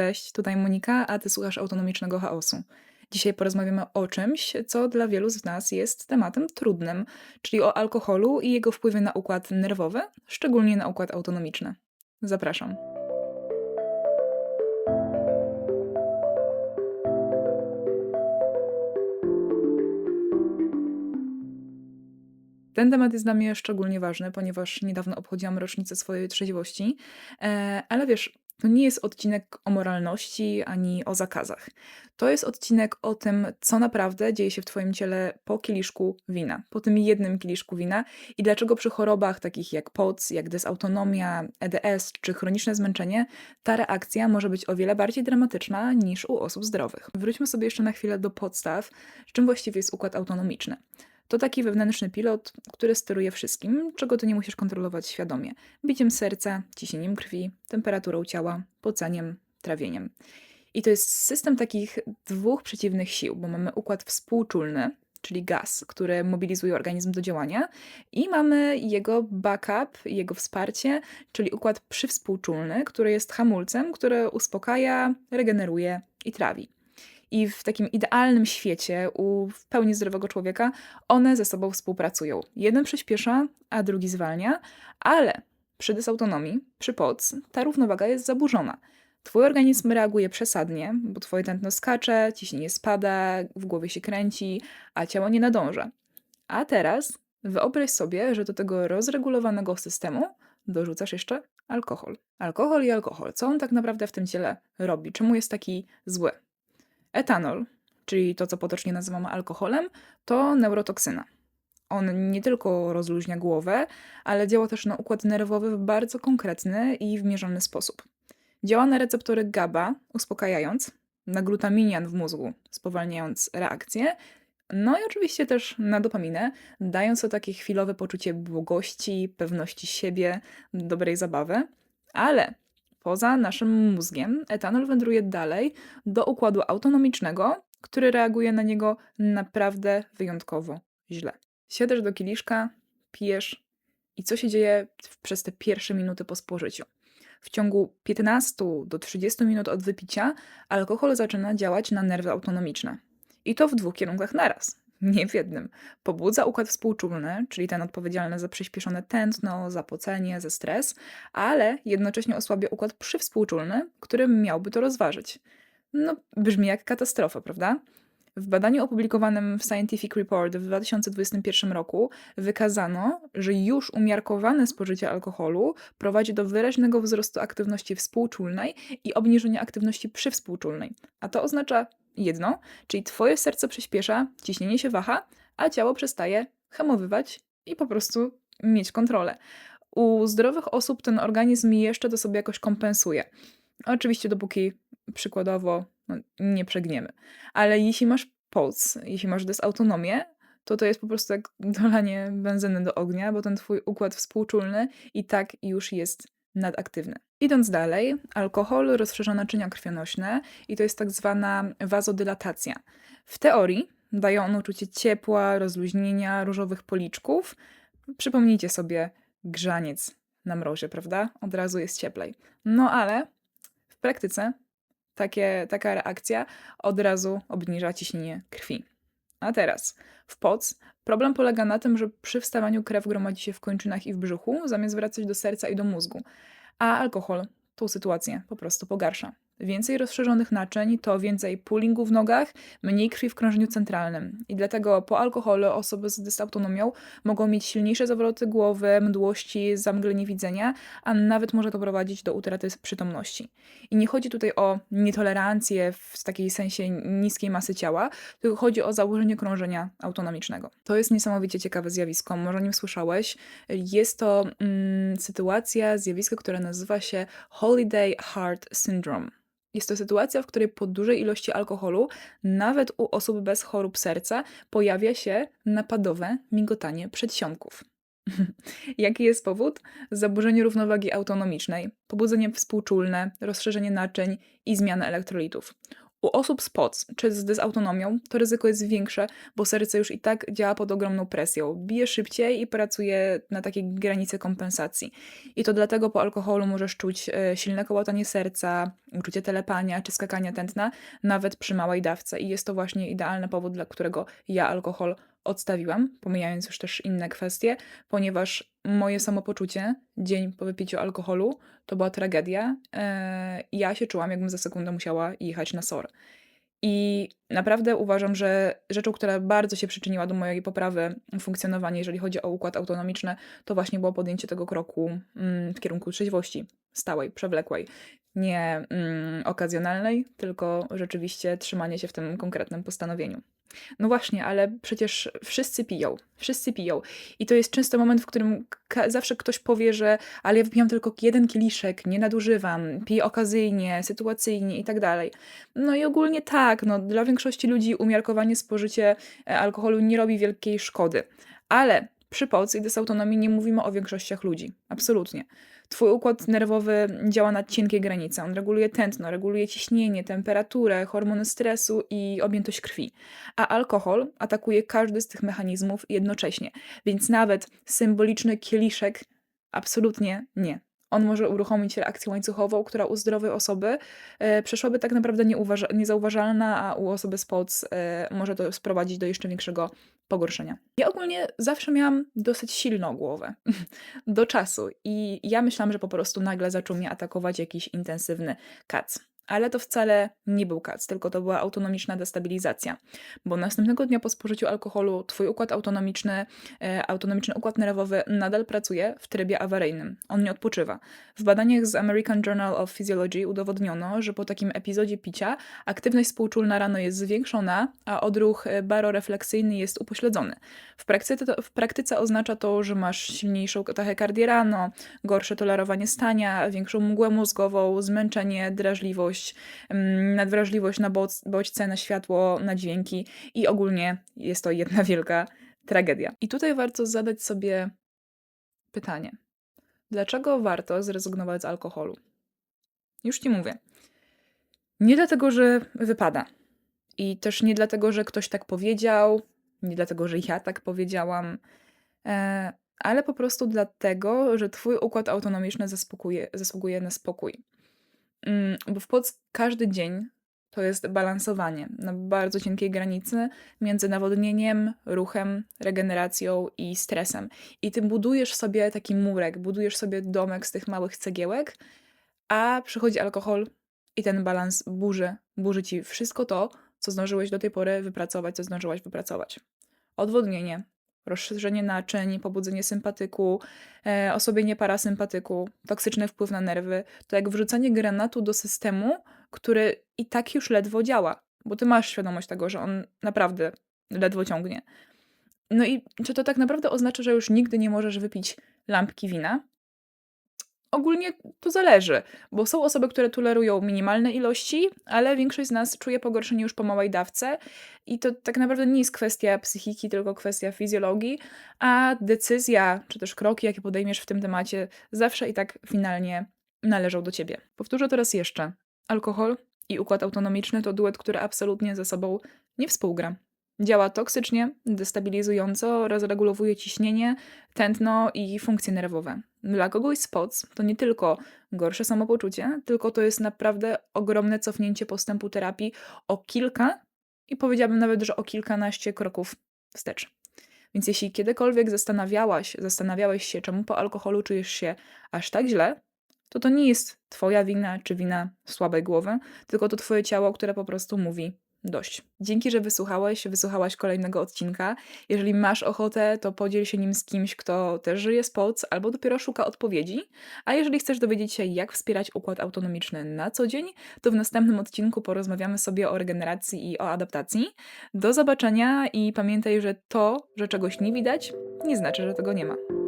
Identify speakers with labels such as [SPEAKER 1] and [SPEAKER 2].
[SPEAKER 1] Cześć, tutaj Monika, a ty słuchasz autonomicznego chaosu. Dzisiaj porozmawiamy o czymś, co dla wielu z nas jest tematem trudnym, czyli o alkoholu i jego wpływie na układ nerwowy, szczególnie na układ autonomiczny. Zapraszam. Ten temat jest dla mnie szczególnie ważny, ponieważ niedawno obchodziłam rocznicę swojej trzeźwości, e, ale wiesz, to nie jest odcinek o moralności ani o zakazach. To jest odcinek o tym, co naprawdę dzieje się w Twoim ciele po kieliszku wina, po tym jednym kieliszku wina i dlaczego przy chorobach takich jak POC, jak dysautonomia, EDS czy chroniczne zmęczenie, ta reakcja może być o wiele bardziej dramatyczna niż u osób zdrowych. Wróćmy sobie jeszcze na chwilę do podstaw, czym właściwie jest układ autonomiczny. To taki wewnętrzny pilot, który steruje wszystkim, czego ty nie musisz kontrolować świadomie. Biciem serca, ciśnieniem krwi, temperaturą ciała, pocaniem, trawieniem. I to jest system takich dwóch przeciwnych sił, bo mamy układ współczulny, czyli gaz, który mobilizuje organizm do działania, i mamy jego backup, jego wsparcie, czyli układ przywspółczulny, który jest hamulcem, który uspokaja, regeneruje i trawi. I w takim idealnym świecie, u w pełni zdrowego człowieka, one ze sobą współpracują. Jeden przyspiesza, a drugi zwalnia, ale przy dysautonomii, przy POC, ta równowaga jest zaburzona. Twój organizm reaguje przesadnie, bo twoje tętno skacze, ciśnienie spada, w głowie się kręci, a ciało nie nadąża. A teraz wyobraź sobie, że do tego rozregulowanego systemu dorzucasz jeszcze alkohol. Alkohol i alkohol. Co on tak naprawdę w tym ciele robi? Czemu jest taki zły? Etanol, czyli to, co potocznie nazywamy alkoholem, to neurotoksyna. On nie tylko rozluźnia głowę, ale działa też na układ nerwowy w bardzo konkretny i wymierzalny sposób. Działa na receptory GABA, uspokajając, na glutaminian w mózgu, spowalniając reakcję, no i oczywiście też na dopaminę, dając to takie chwilowe poczucie błogości, pewności siebie, dobrej zabawy, ale Poza naszym mózgiem etanol wędruje dalej do układu autonomicznego, który reaguje na niego naprawdę wyjątkowo źle. Siadasz do kieliszka, pijesz i co się dzieje przez te pierwsze minuty po spożyciu? W ciągu 15 do 30 minut od wypicia alkohol zaczyna działać na nerwy autonomiczne. I to w dwóch kierunkach naraz nie w jednym. Pobudza układ współczulny, czyli ten odpowiedzialny za przyspieszone tętno, zapocenie, za stres, ale jednocześnie osłabia układ przywspółczulny, który miałby to rozważyć. No, brzmi jak katastrofa, prawda? W badaniu opublikowanym w Scientific Report w 2021 roku wykazano, że już umiarkowane spożycie alkoholu prowadzi do wyraźnego wzrostu aktywności współczulnej i obniżenia aktywności przywspółczulnej. A to oznacza jedno, czyli twoje serce przyspiesza, ciśnienie się waha, a ciało przestaje hamowywać i po prostu mieć kontrolę. U zdrowych osób ten organizm jeszcze to sobie jakoś kompensuje. Oczywiście dopóki przykładowo no, nie przegniemy. Ale jeśli masz POC, jeśli masz dysautonomię, to to jest po prostu jak dolanie benzyny do ognia, bo ten twój układ współczulny i tak już jest nadaktywny. Idąc dalej, alkohol rozszerza naczynia krwionośne i to jest tak zwana wazodylatacja. W teorii daje on uczucie ciepła, rozluźnienia, różowych policzków. Przypomnijcie sobie grzaniec na mrozie, prawda? Od razu jest cieplej. No ale w praktyce takie, taka reakcja od razu obniża ciśnienie krwi. A teraz, w POC problem polega na tym, że przy wstawaniu krew gromadzi się w kończynach i w brzuchu, zamiast wracać do serca i do mózgu. A alkohol tą sytuację po prostu pogarsza. Więcej rozszerzonych naczyń to więcej poolingu w nogach, mniej krwi w krążeniu centralnym. I dlatego po alkoholu osoby z dysautonomią mogą mieć silniejsze zawroty głowy, mdłości, zamglenie widzenia, a nawet może to prowadzić do utraty przytomności. I nie chodzi tutaj o nietolerancję w takiej sensie niskiej masy ciała, tylko chodzi o założenie krążenia autonomicznego. To jest niesamowicie ciekawe zjawisko, może o nim słyszałeś. Jest to mm, sytuacja, zjawisko, które nazywa się Holiday Heart Syndrome. Jest to sytuacja, w której po dużej ilości alkoholu, nawet u osób bez chorób serca, pojawia się napadowe migotanie przedsionków. Jaki jest powód? Zaburzenie równowagi autonomicznej, pobudzenie współczulne, rozszerzenie naczyń i zmiana elektrolitów. U osób z POC czy z dysautonomią to ryzyko jest większe, bo serce już i tak działa pod ogromną presją, bije szybciej i pracuje na takiej granicy kompensacji. I to dlatego po alkoholu możesz czuć e, silne kołatanie serca, uczucie telepania czy skakania tętna, nawet przy małej dawce. I jest to właśnie idealny powód, dla którego ja alkohol odstawiłam, pomijając już też inne kwestie, ponieważ moje samopoczucie dzień po wypiciu alkoholu to była tragedia. E, ja się czułam, jakbym za sekundę musiała jechać na SOR. I naprawdę uważam, że rzeczą, która bardzo się przyczyniła do mojej poprawy funkcjonowania, jeżeli chodzi o układ autonomiczny, to właśnie było podjęcie tego kroku mm, w kierunku trzeźwości stałej, przewlekłej, nie mm, okazjonalnej, tylko rzeczywiście trzymanie się w tym konkretnym postanowieniu. No właśnie, ale przecież wszyscy piją, wszyscy piją. I to jest często moment, w którym zawsze ktoś powie, że ale ja wypijam tylko jeden kieliszek, nie nadużywam, piję okazyjnie, sytuacyjnie i tak dalej. No i ogólnie tak, no dla większości ludzi umiarkowanie spożycie e, alkoholu nie robi wielkiej szkody. Ale przy POC i dysautonomii nie mówimy o większościach ludzi. Absolutnie. Twój układ nerwowy działa na cienkiej granicy. On reguluje tętno, reguluje ciśnienie, temperaturę, hormony stresu i objętość krwi. A alkohol atakuje każdy z tych mechanizmów jednocześnie. Więc nawet symboliczny kieliszek absolutnie nie. On może uruchomić reakcję łańcuchową, która u zdrowej osoby e, przeszłaby tak naprawdę niezauważalna, a u osoby z POC e, może to sprowadzić do jeszcze większego pogorszenia. Ja ogólnie zawsze miałam dosyć silną głowę do czasu i ja myślałam, że po prostu nagle zaczął mnie atakować jakiś intensywny kac. Ale to wcale nie był kac, tylko to była autonomiczna destabilizacja, bo następnego dnia po spożyciu alkoholu twój układ autonomiczny, e, autonomiczny układ nerwowy nadal pracuje w trybie awaryjnym. On nie odpoczywa. W badaniach z American Journal of Physiology udowodniono, że po takim epizodzie picia aktywność współczulna rano jest zwiększona, a odruch e, barorefleksyjny jest upośledzony. W praktyce, to, w praktyce oznacza to, że masz silniejszą tachykardię rano, gorsze tolerowanie stania, większą mgłę mózgową, zmęczenie, drażliwość, nadwrażliwość, nadwrażliwość na bodźce, na światło, na dźwięki i ogólnie jest to jedna wielka tragedia. I tutaj warto zadać sobie pytanie. Dlaczego warto zrezygnować z alkoholu? Już ci mówię. Nie dlatego, że wypada. I też nie dlatego, że ktoś tak powiedział, nie dlatego, że ja tak powiedziałam, e, ale po prostu dlatego, że twój układ autonomiczny zasługuje, zasługuje na spokój. Mm, bo w POC każdy dzień to jest balansowanie na bardzo cienkiej granicy między nawodnieniem, ruchem, regeneracją i stresem. I ty budujesz sobie taki murek, budujesz sobie domek z tych małych cegiełek, a przychodzi alkohol i ten balans burzy, burzy ci wszystko to, co zdążyłeś do tej pory wypracować, co zdążyłaś wypracować. Odwodnienie, rozszerzenie naczyń, pobudzenie sympatyku, e, osłabienie parasympatyku, toksyczny wpływ na nerwy, to jak wrzucanie granatu do systemu, który i tak już ledwo działa, bo ty masz świadomość tego, że on naprawdę ledwo ciągnie. No i czy to tak naprawdę oznacza, że już nigdy nie możesz wypić lampki wina? Ogólnie to zależy, bo są osoby, które tolerują minimalne ilości, ale większość z nas czuje pogorszenie już po małej dawce i to tak naprawdę nie jest kwestia psychiki, tylko kwestia fizjologii, a decyzja czy też kroki, jakie podejmiesz w tym temacie, zawsze i tak finalnie należą do ciebie. Powtórzę teraz jeszcze. Alkohol i układ autonomiczny to duet, który absolutnie ze sobą nie współgra. Działa toksycznie, destabilizująco, rozregulowuje ciśnienie, tętno i funkcje nerwowe. Dla kogoś z to nie tylko gorsze samopoczucie, tylko to jest naprawdę ogromne cofnięcie postępu terapii o kilka i powiedziałabym nawet, że o kilkanaście kroków wstecz. Więc jeśli kiedykolwiek zastanawiałaś, zastanawiałeś się, czemu po alkoholu czujesz się aż tak źle, to to nie jest twoja wina czy wina słabej głowy, tylko to twoje ciało, które po prostu mówi dość. Dzięki, że wysłuchałeś, wysłuchałaś kolejnego odcinka. Jeżeli masz ochotę, to podziel się nim z kimś, kto też żyje z POC albo dopiero szuka odpowiedzi. A jeżeli chcesz dowiedzieć się, jak wspierać układ autonomiczny na co dzień, to w następnym odcinku porozmawiamy sobie o regeneracji i o adaptacji. Do zobaczenia i pamiętaj, że to, że czegoś nie widać, nie znaczy, że tego nie ma.